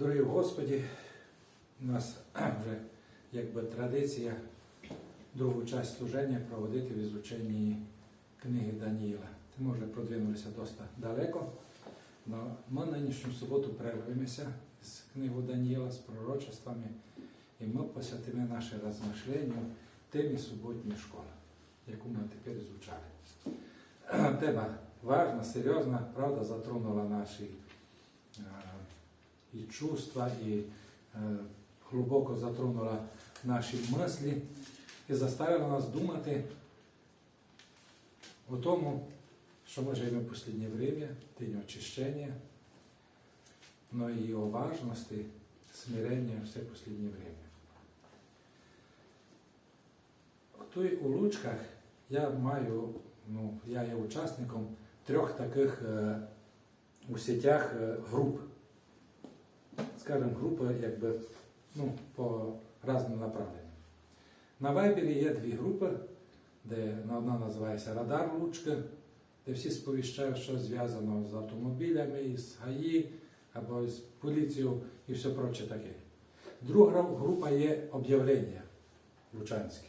Дорогі Господі, у нас вже якби традиція другу часть служення проводити в ізученні книги Даніїла. Ми вже продвинулися досить далеко. Но ми нинішню суботу перервемося з книгу Даніїла, з пророчествами, і ми посвятимо наше розмишлення темі суботньої школи, яку ми тепер звучали. Тема важна, серйозна, правда, затронула наші і чувства, і е, глибоко затронула наші мислі і заставила нас думати о тому, що ми живемо в останнє время, день очищення, но і о важності смирення все останнє время. Тут у Лучках я маю, ну, я є учасником трьох таких е, у сетях е, груп. Скажімо, групи якби ну, по різним направленням. На Вайбері є дві групи, де одна називається Радар Лучка, де всі сповіщають, що зв'язано з автомобілями, з ГАІ або з поліцією і все проче таке. Друга група є об'явлення лучанські.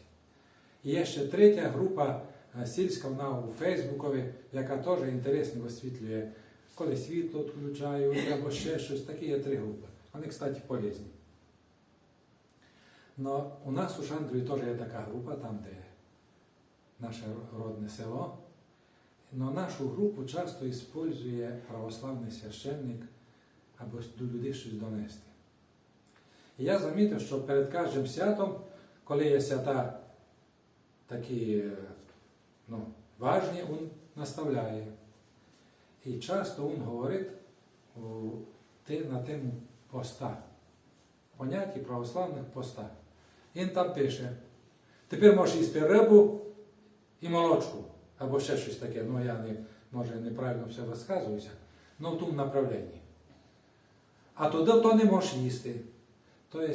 І є ще третя група е, сільська, вона у Фейсбукові, яка теж інтересно висвітлює, коли світло відключають або ще щось. Такі є три групи. Вони, кстати, полезні. Но у нас у Шандрові теж є така група, там, де наше родне село. Но нашу групу часто використовує православний священник або до людей щось донести. І я замітив, що перед кожним святом, коли є свята такі е, ну, важні, він наставляє. І часто він говорить у, на тему поста, поняття православних поста. Він там пише, тепер можеш їсти рибу і молочку, або ще щось таке. Ну, я не, може неправильно все розказуюся, але в тому направленні. А туди то не можеш їсти. Тобто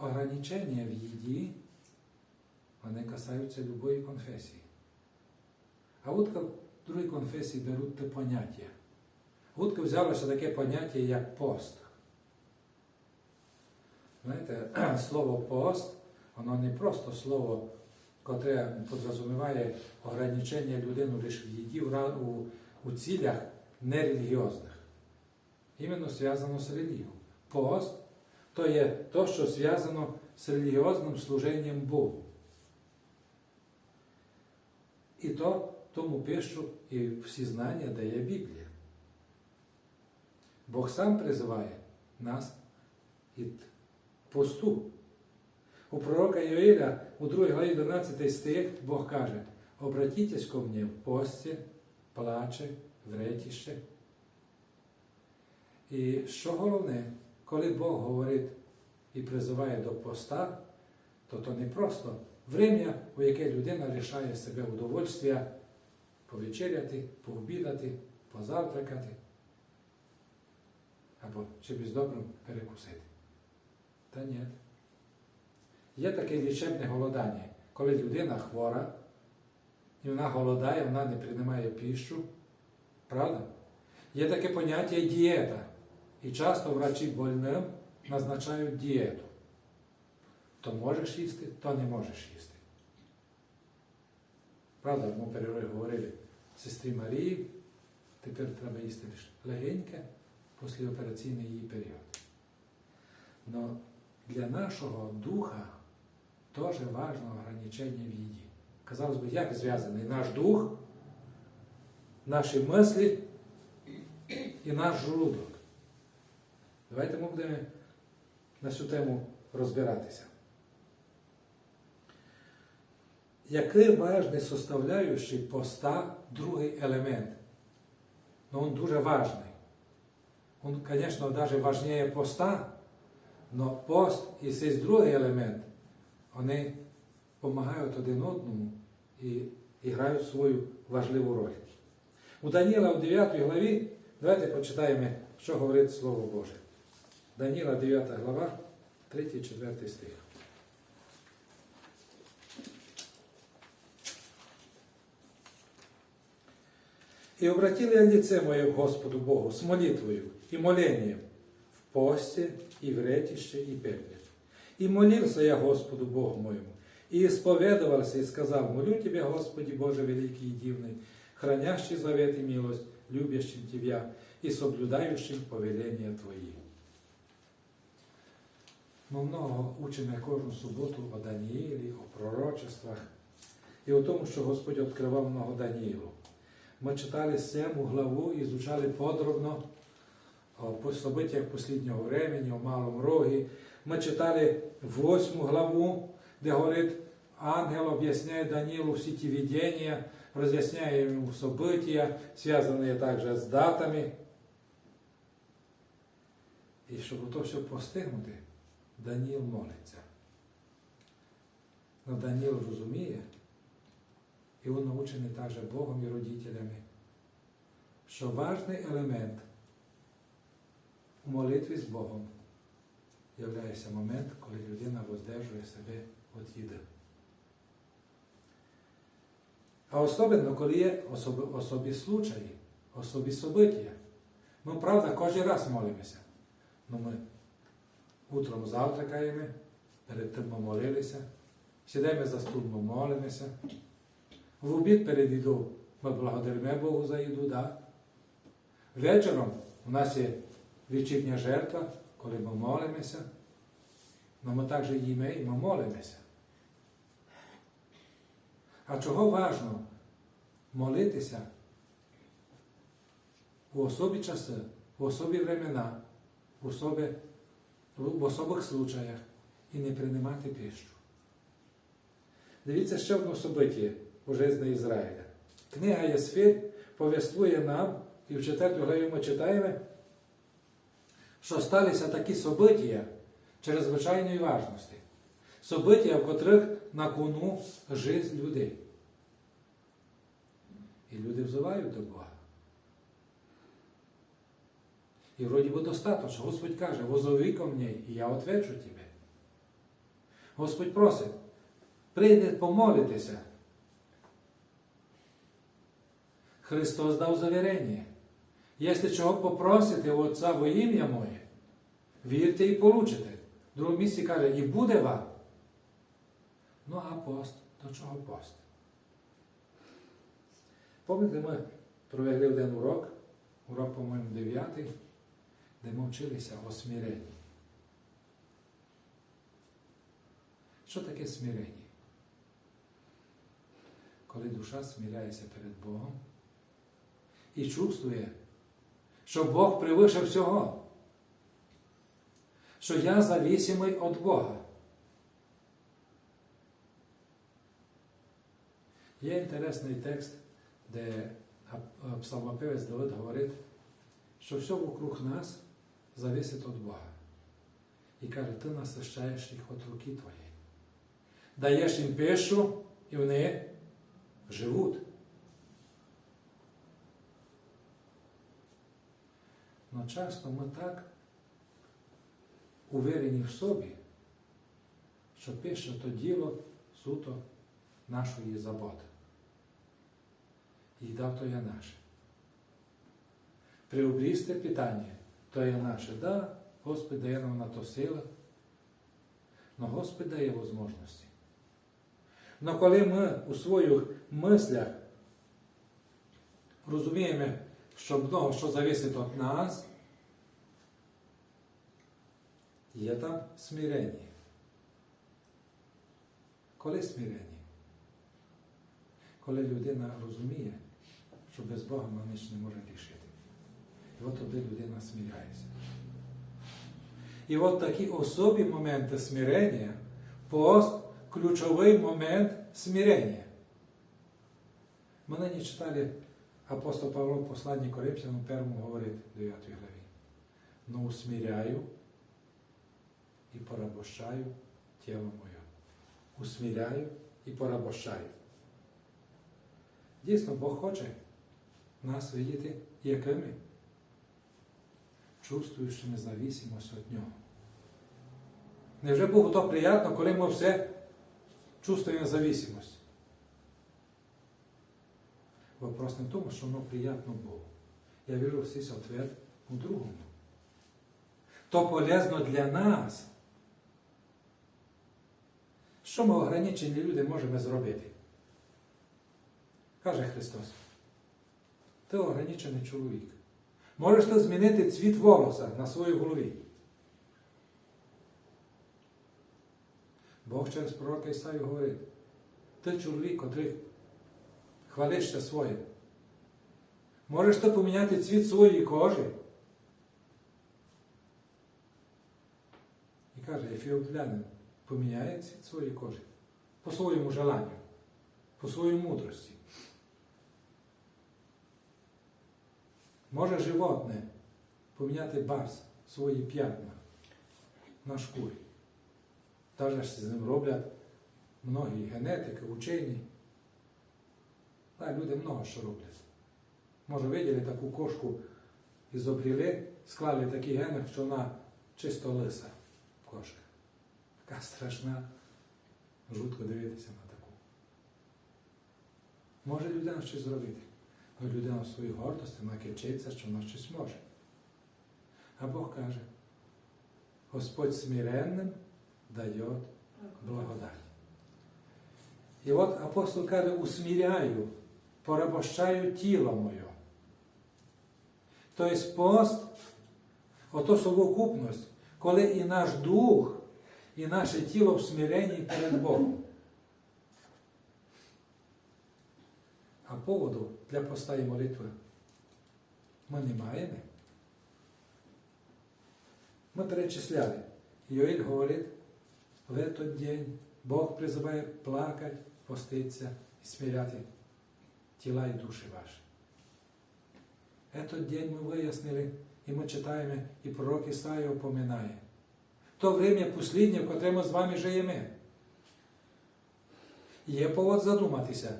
ограничення в їді, вони касаються любої конфесії. А от другій конфесії беруть те поняття. От взялося таке поняття, як пост. Знаєте, слово пост, воно не просто слово, котре підрозуміває ограничення людини лише в їді у, у цілях нерелігіозних. Іменно зв'язано з релігією. Пост то є то, що зв'язано з релігіозним служенням Богу. І то тому пишу і всі знання дає Біблія. Бог сам призиває нас від посту. У пророка Йоїля у 2 главі 12 стих Бог каже, обратітесь ко мені в пості, плаче, вретіще. І що головне, коли Бог говорить і призиває до поста, то то не просто время, у яке людина лишає себе удовольствия повечеряти, пообідати, позавтракати або чимось добрим перекусити. Та ні. Є таке лічебне голодання, коли людина хвора, і вона голодає, вона не приймає піщу. Правда? Є таке поняття дієта. І часто врачі больним назначають дієту. То можеш їсти, то не можеш їсти. Правда, ми перерві говорили сестрі Марії, тепер треба їсти легеньке післяопераційний її період. Но для нашого духа теж важливо ограничення в їді. Казалось би, як зв'язаний наш дух, наші мислі і наш желудок. Давайте ми будемо на цю тему розбиратися. Який важний составляючий поста другий елемент? Ну, він дуже важний. Він, звісно, навіть важніше поста, але пост і цей другий елемент, вони допомагають один одному і, грають свою важливу роль. У Даніла у 9 главі, давайте почитаємо, що говорить Слово Боже. Даніла 9 глава, 3-4 стих. «И обратили я лице мое к Господу Богу с молитвою и молением в посте и в ретище и пепле. И молился я Господу Богу моему, и исповедовался, и сказал, молю Тебя, Господи Боже великий и дивный, хранящий завет и милость, любящим Тебя и соблюдающим повеления Твои. Ми много учимо кожну суботу о Даніїлі, о пророчествах і о тому, що Господь відкривав много Даніїлу. Ми читали сему главу і изучали подробно о событиях последнього времени, о Малому Рогі. Ми читали восьму главу, де говорить, ангел об'ясняє Данілу всі ті видения, роз'ясняє йому события, зв'язані також з датами. І щоб то все постигнути, Даніл молиться. Но Даніл розуміє, і він научений також Богом і родителями, що важний елемент у молитві з Богом являється момент, коли людина воздержує себе від їди. А особливо, коли є особи, особі случаї, особі собиття. Ми, правда, кожен раз молимося. Ну, ми утром завтракаємо, перед тим ми молилися, сідаємо за стул, ми молимося. В обід перед їду ми благодаримо Богу за їду, да? Вечором у нас є вечірня жертва, коли ми молимося. Но ми також їмо і ми молимося. А чого важно молитися у особі часи, в особі времена, в, особі, в особих случаях і не приймати пищу? Дивіться ще одне собиття у житті Ізраїля. Книга Єсфір повествує нам, і в 4 главі ми читаємо, що сталися такі собиття чрезвичайної важності. Собиття, в котрих на кону життя людей. І люди взивають до Бога. І вроді би достатньо. Господь каже, возови ко мені, і я отвечу тебе. Господь просить, прийде помолитися. Христос дав завірення. Якщо чого попросите у Отця во ім'я моє, вірте і получите. В другому місці каже, і буде вам. Ну, а пост, до чого пост? Пам'ятаєте, ми провели один урок, урок, по-моєму, 9, де ми вчилися о смиренні. Що таке смирення? Коли душа смиряється перед Богом і чувствує, що Бог превише всього, що я зависимий від Бога. Є інтересний текст, де псалмопевець Давид говорить, що все вокруг нас зависить від Бога. І каже, ти насищаєш їх від руки твоєї. Даєш їм пишу, і вони живуть. Но часто ми так уверені в собі, що пише то діло суто нашої заботи. І дав то є наше. Приобрісти питання, то є наше. Да, Господь дає нам на то сила, но Господь дає можливості. Но коли ми у своїх мислях розуміємо, що много що зависить від нас, є там смирення. Коли смирення? Коли людина розуміє, що без Бога вона ніч не може рішити. І от тоді людина смиряється. І от такі особі моменти смирення, пост ключовий момент смирення. Ми нині читали апостол Павло в посланні Коринфянам першому говорить в 9 главі. Ну усмиряю і порабощаю тіло моє. Усмиряю і порабощаю. Дійсно, Бог хоче нас видіти якими? Чувствуючи независимость від Нього. Невже Богу то приємно, коли ми все чувствуємо независимость? Вопрос не в тому, що воно приємно Богу. Я вірю, всі ответ у другому. то полезно для нас. Що ми ограничені люди можемо зробити? Каже Христос. Ти ограничений чоловік. Можеш ти змінити цвіт волоса на своїй голові. Бог через пророка Ісаю говорить, ти чоловік, котрий хвалишся своїм. Можеш ти поміняти цвіт своєї кожи. І каже, ефіоплянин поміняє цвіт своєї по своєму желанню, по своїй мудрості. Може животне поміняти барс свої п'ятна на шкурі. Даже з ним роблять многі генетики, учені. Та люди много що роблять. Може, виділи таку кошку ізобріли, склали такі гени, що вона чисто лиса кошка. Така страшна, жутко дивитися на таку. Може людина щось зробити. Але людина в своїй гордості вона кичиться, що вона щось може. А Бог каже, Господь смиренним дає благодать. І от апостол каже, усміряю, порабощаю тіло моє. Тобто пост, ото совокупність, коли і наш дух, і наше тіло в смиренні перед Богом. А поводу для поста і молитви ми не маємо. Ми перечисляли. Йоїль говорить, в этот день Бог призиває плакати, поститися і смиряти тіла і душі ваші. Этот день ми вияснили, і ми читаємо, і пророк Ісаїя упоминає. То время посліднє, в котрому з вами живемо. Є повод задуматися.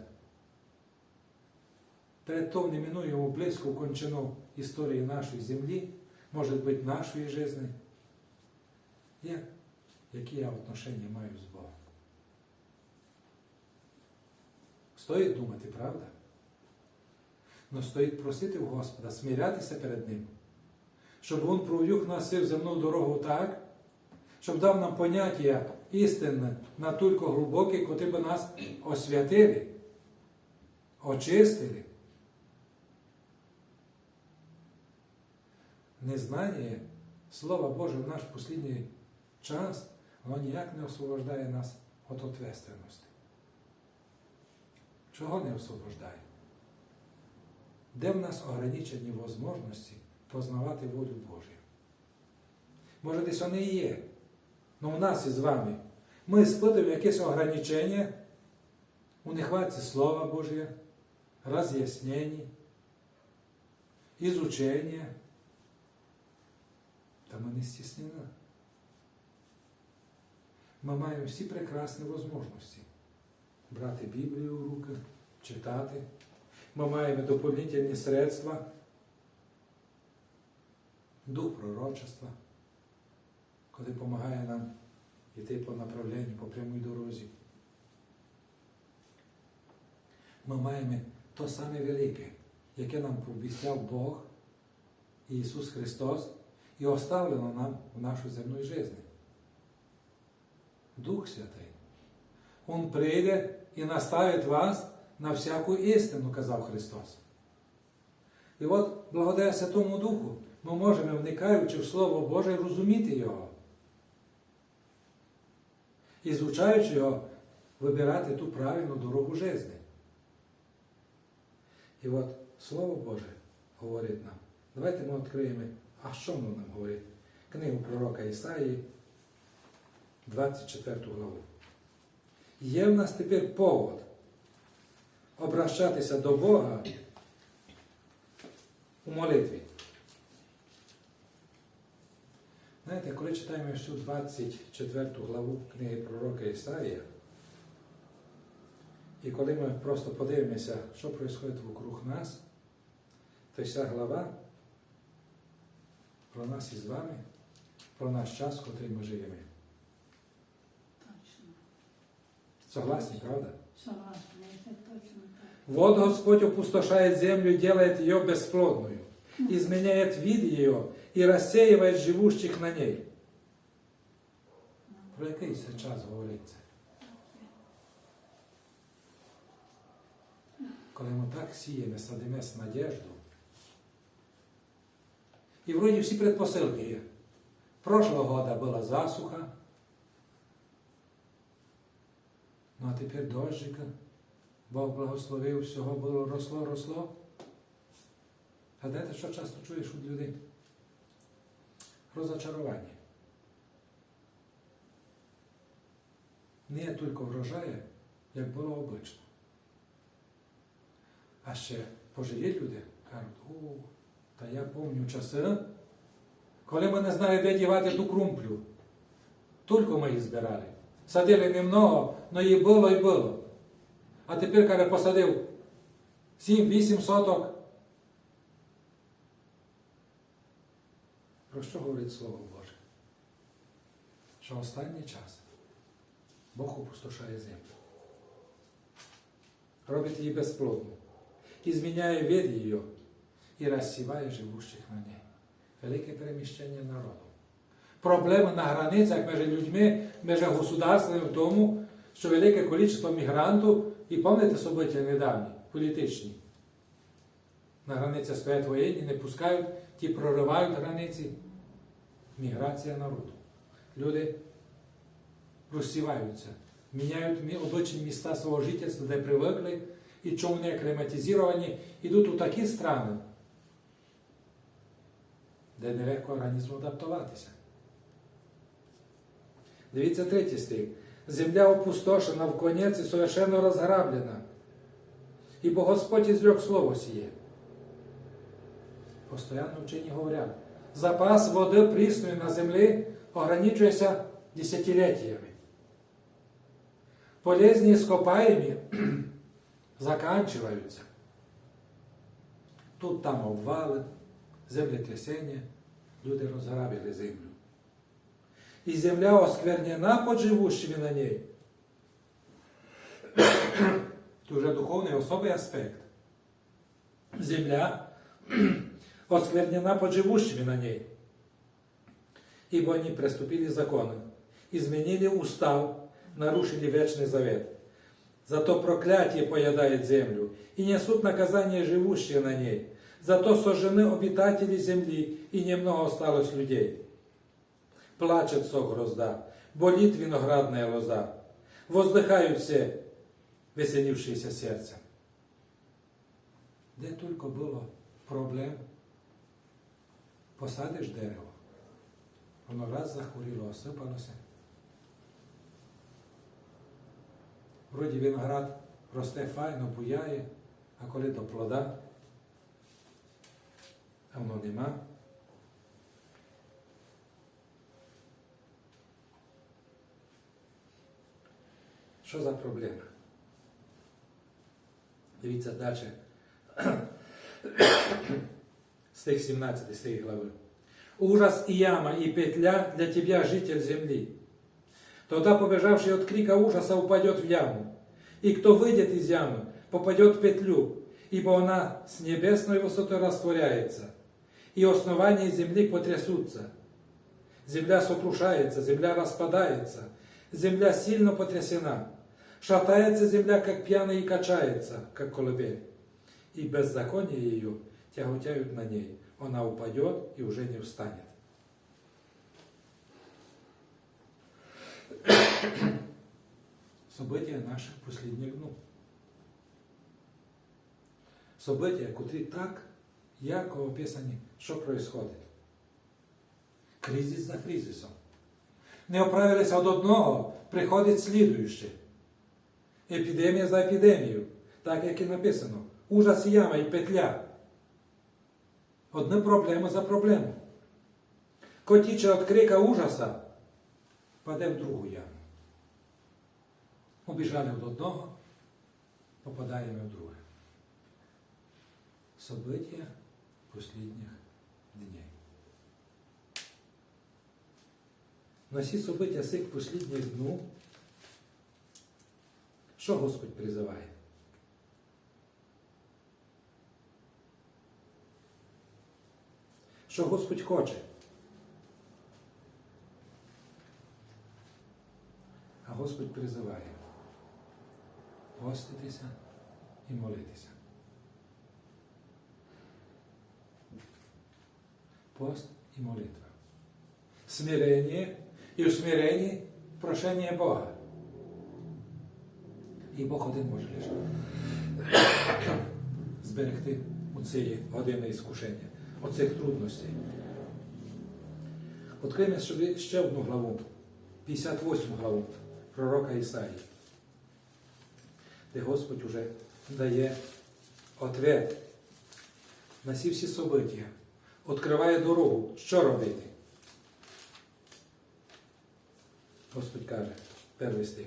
Перед тим неминуємо близьку кончину історії нашої землі, може бути нашої житті. Як, які я отношення маю з Богом? Стоїть думати, правда? Но стоїть просити в Господа, смирятися перед Ним, щоб Він провів нас в земну дорогу так, щоб дав нам поняття істинне, натолько глибоке, котрі б нас освятили, очистили. Незнання Слова Божого в наш послідній час, воно ніяк не освобождає нас від ответственності. Чого не освобождає? Де в нас ограничені можливості познавати волю Божу? Може, десь вони і є. Але у нас із вами. Ми спитуємо якесь ограничення у нехватці Слова Божого, роз'яснень, ізучення. Та ми не стіснені. Ми маємо всі прекрасні можливості. Брати Біблію в руки, читати. Ми маємо доповнительні средства, дух пророчества, коли допомагає нам йти по направленню, по прямій дорозі. Ми маємо то саме велике, яке нам пообіцяв Бог, Ісус Христос, і оставлено нам в нашу земну життя. Дух Святий. Он прийде і наставить вас на всяку істину, казав Христос. І от, благодаря Святому Духу, ми можемо, вникаючи в Слово Боже, розуміти Його. І звучаючи його, вибирати ту правильну дорогу житті. І от Слово Боже говорить нам. Давайте ми відкриємо, а що воно нам говорить? Книгу пророка Ісаї, 24 главу. Є в нас тепер повод обращатися до Бога у молитві. Знаєте, коли читаємо всю 24 главу книги пророка Ісаїя, і коли ми просто подивимося, що відбувається вокруг нас, то вся глава про нас із вами, про наш час, в котрий ми живемо. Точно. Согласні, правда? Согласна, это точно так. Вот Господь опустошает землю и делает ее бесплодную. Изменяет вид ее и рассеивает живущих на ней. Про який це час говориться? Коли ми так сіємо, садимо з надежду. І вроді всі предпосилки. Прошлого года була засуха, ну а тепер дощика. Бог благословив, всього було росло, росло. Знаєте, що часто чуєш від людей? Розочарування. Не тільки врожає, як було обично. А ще пожилі люди кажуть, о, та я пам'ятаю часи, коли ми не знали, де дівати ту крумплю. Тільки ми її збирали. Садили немного, але її було і було. А тепер, каже, посадив 7-8 соток. Про що говорить Слово Боже? Що останній час Бог опустошає землю. Робить її безплодну. І зміняє від її і розсіває живущих на ній. Велике переміщення народу. Проблеми на границях між людьми, між государствами в тому, що велике кількість мігрантів, і пам'ятаєте события недавні, політичні. На границях стоять воєнні, не пускають, ті проривають границі. Міграція народу. Люди розсіваються, міняють мі- обичні міста свого жительства, де привикли, і чому не аккліматизовані, йдуть у такі страни, де нелегко організму адаптуватися. Дивіться третій стих. Земля опустошена в конець і совершенно розграблена. Ибо Господь изрек слово сие. Постоянно вчені говорять, запас води прісної на землі ограничується десятиліттями. Полезні ископаемі заканчиваються. Тут там обвали, землетрясення, люди розграбили землю. І земля осквернена под живущими на ней. Це вже духовний особий аспект. Земля осквернена под живущими на ней. Ибо они приступили законы, изменили устав, нарушили вечный завет. Зато проклятие поедает землю, и несут наказание живущие на ней. Зато сожжены обитатели земли, и немного осталось людей. Плачет сок грозда, болит виноградная лоза. Воздыхают все, веселившиеся серцем. Де тільки було проблем, посадиш дерево, воно раз захворіло, осипалося. Вроді виноград росте файно, буяє, а коли до плода, а воно нема. Що за проблема? Дивіться далі. Стих 17 з цієї глави. Ужас и яма, и петля для тебя, житель земли. Тогда, побежавший от крика ужаса, упадет в яму. И кто выйдет из ямы, попадет в петлю, ибо она с небесной высоты растворяется, и основания земли потрясутся. Земля сокрушается, земля распадается, земля сильно потрясена. Шатается земля, как пьяная, и качается, как колыбель. И беззаконие ее тяготяют на ней. Она упадет и уже не встанет. События наших последних днів. События, котрі так ярко описані, що происходить. Кризис за кризисом. Не оправилися від одного, приходить слідуючий. Епідемія за епідемією, так як і написано. Ужас яма і петля. Одні проблеми за проблему. Котіче від крика ужаса паде в другу яму. Обіжали від одного, попадаємо в друге. События последних дней. На всі события цих последних днів, що Господь призиває? Що Господь хоче. А Господь призиває поститися і молитися. Пост і молитва. Смирення і в смиренні прошення Бога. І Бог один може лише зберегти у цієї години іскушення, оцих трудностей. Відкриємо собі ще одну главу, 58 главу пророка Ісаї, де Господь уже дає ответ на всі всі события, відкриває дорогу, що робити. Господь каже, перший стих.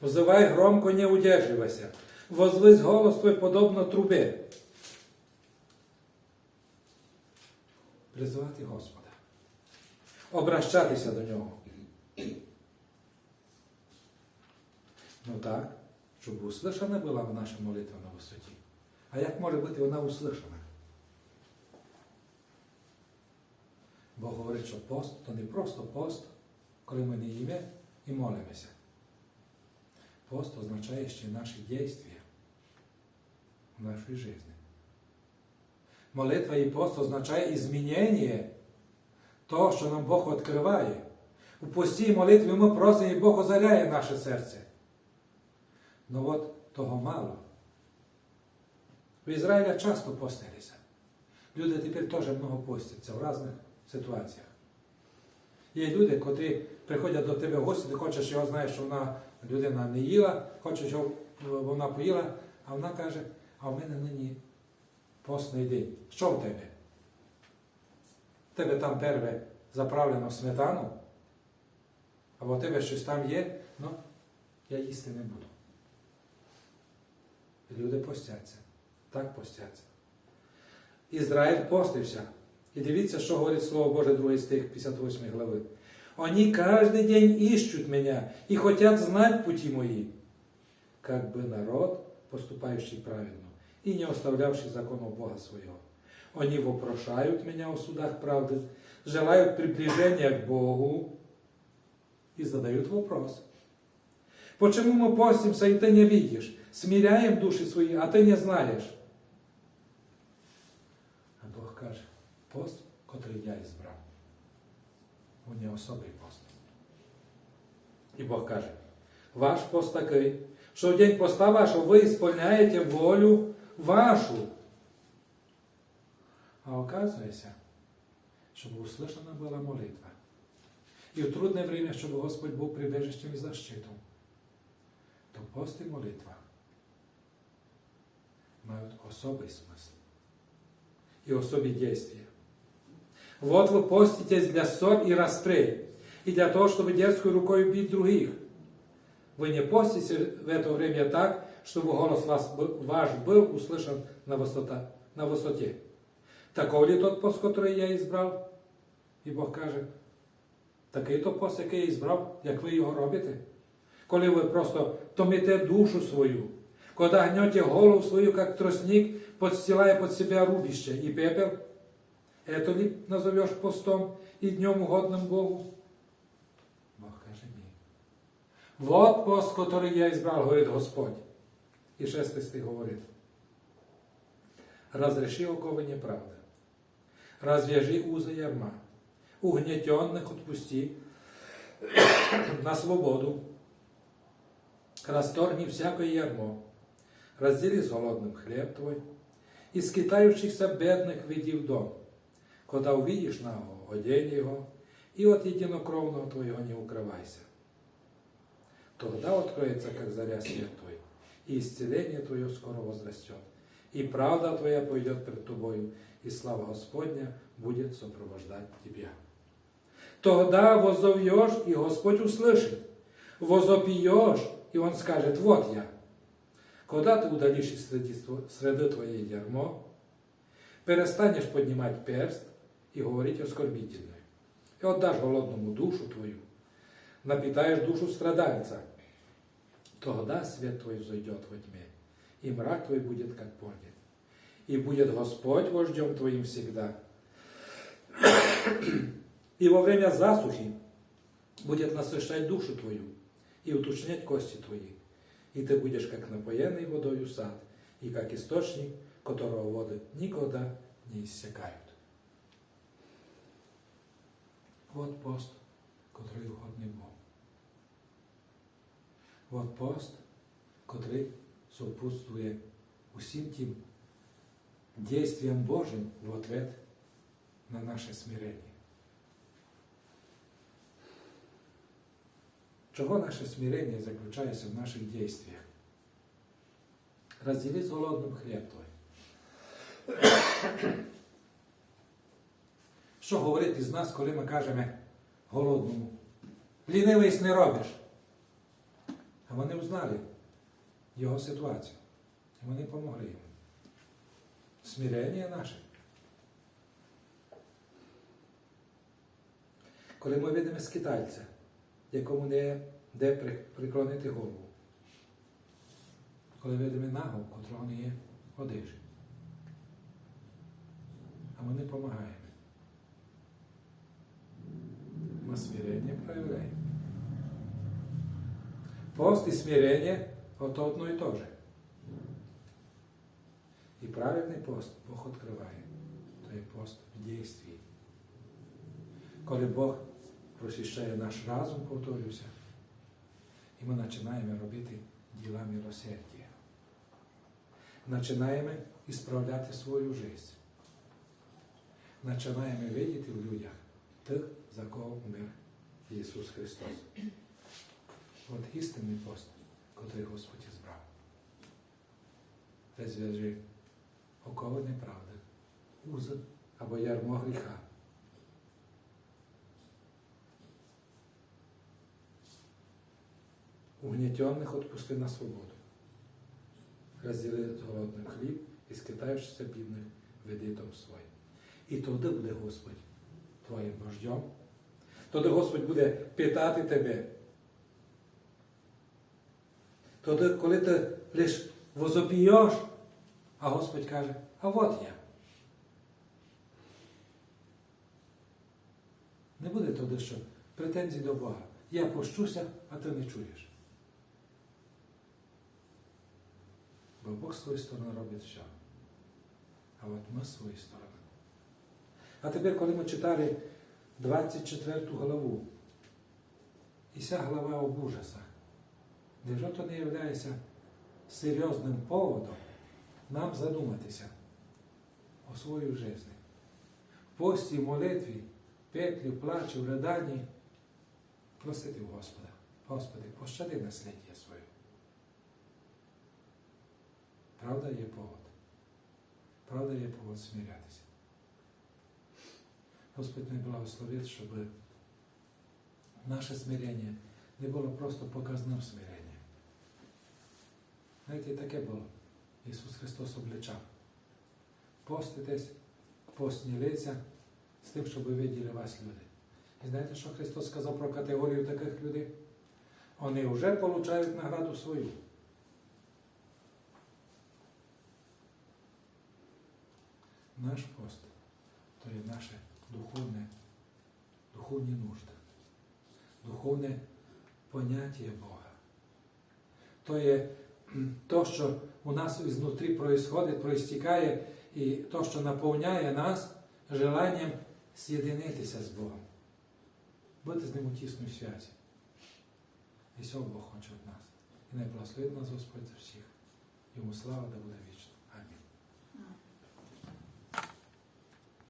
Взывай громко, не удерживайся. Возвись голос твой подобно трубе. Призивати Господа. Обращатися до нього. Ну так, щоб услышана була наша молитва на висоті. А як може бути вона услышана? Бог говорить, що пост то не просто пост, коли ми не їмо і молимося. Пост означає ще наші дії в нашій житті. Молитва і пост означає і змінення того, що нам Бог відкриває. У постій молитві ми просимо, і Бог озаряє наше серце. Ну от того мало. В Ізраїлі часто постилися. Люди тепер теж много постяться в різних ситуаціях. Є люди, котрі приходять до тебе в гості, ти хочеш його, знаєш, що вона людина не їла, хочеш, щоб вона поїла, а вона каже, а в мене нині постний день. Що в тебе? В тебе там перве заправлено сметану, або в тебе щось там є, ну я їсти не буду. Люди постяться. Так постяться. Ізраїль постився. І дивіться, що говорить Слово Боже, 2 стих 58 глави. Они каждый день ищут меня и хотят знать пути мои, как бы народ, поступающий правильно и не оставлявший законов Бога своего. Они вопрошают меня о судах правды, желают приближения к Богу и задают вопрос. Почему мы постимся, и ты не видишь? Смиряем души свои, а ты не знаешь. А Бог каже, пост, котрий я избрав. У нього особий пост. І Бог каже, ваш пост такий, що в день поста вашого ви ісполняєте волю вашу. А оказується, щоб услышана була молитва. І в трудне время, щоб Господь був прибежищем і защитом, то пост і молитва мають особий смисл и особі действия. Вот вы поститесь для ссор и распрей, и для того, чтобы дерзкой рукой бить других. Вы не постите в это время так, чтобы голос вас, ваш был услышан на, высота, на высоте. Таков ли тот пост, который я избрав? І Бог каже, такий то пост, який я избрав, як ви його робите. Коли ви просто томите душу свою, коли гнете голову свою, как тростник, подстилая под себя рубище и пепел, это ли назовешь постом и днем угодным Богу? Бог каже ні. Вот пост, который я избрал, говорит Господь. И шестый стих говорит. Разреши оковы неправды. Развяжи узы ярма. Угнетенных отпусти на свободу. Расторгни всякое ярмо. Раздели с голодным хлеб твой. И скитающихся бедных веди в дом. Когда увидишь нагого, одень его, и от единокровного твоего не укрывайся. Тогда откроется, как заря свет твой, и исцеление твое скоро возрастет, и правда твоя пойдет пред тобою, и слава Господня будет сопровождать тебя. Тогда возовьешь, и Господь услышит. Возопьешь, и Он скажет, вот я. Когда ты удалишь из среди, среды твоей ярмо, перестанешь поднимать перст и говорить оскорбительное, и отдашь голодному душу твою, напитаешь душу страдальца, тогда свет твой взойдет во тьме, и мрак твой будет как полдень. И будет Господь вождем твоим всегда, И во время засухи будет насыщать душу твою и уточнять кости твои. И ты будешь как напоенный водою сад, и как источник, которого воды никогда не иссякают. Вот пост, котрий угодний Богу. Вот пост, котрий сопутствує усім тим действиям Божим в ответ на наше смирение. Чого наше смирение заключається в наших действиях? Розділи з голодним хліб твій. Що говорити з нас, коли ми кажемо голодному? Лінивись не робиш. А вони узнали його ситуацію. І вони допомогли йому. Смирення наше. Коли ми видимо скитальця, якому не де приклонити голову. Коли видимо нагу, котрого не є одежі. А ми не допомагаємо. Ми смирення проявляємо. Пост і смирення – ото одно і то же. І правильний пост Бог відкриває. То пост в дійстві. Коли Бог просвіщає наш разум, повторюся, і ми починаємо робити діла милосердя. Починаємо ісправляти свою життя. Починаємо видіти в людях тих, за кого умер Ісус Христос. От істинний пост, котрий Господь збрав. Розв'яжи окови неправди, узи або ярмо гріха. Угнетенных отпусти на свободу. Розділи з голодним хліб і скитаєшся бідних веди дом свой. І тоді буде Господь твоїм вождем. Тоді Господь буде питати тебе. Тоді, коли ти лиш возопієш, а Господь каже, а от я. Не буде тоді, що претензій до Бога. Я пощуся, а ти не чуєш. Бо Бог з своєї сторони робить все. А от ми з своєї сторони. А тепер, коли ми читали 24 главу, і ця глава об ужасах, невже то не є серйозним поводом нам задуматися о своїй житті. В пості, молитві, петлі, плачі, в ridanні просити у Господа. Господи, пощади насліддя своє. Правда є повод. Правда є повод смирятися. Господь не благословить, щоб наше смирення не було просто показним смиренням. Знаєте, таке було. Ісус Христос обличав. Поститесь, постні з тим, щоб виділи вас люди. І знаєте, що Христос сказав про категорію таких людей? Вони вже отримують награду свою. Наш пост то є наше духовне, духовні нужди, духовне поняття Бога. То є то, що у нас ізнутрі происходить, проистікає, і то, що наповняє нас желанням з'єдинитися з Богом, бути з Ним у тісній связі. І цього Бог хоче від нас. І найблагословить нас Господь за всіх. Йому слава да буде вічна.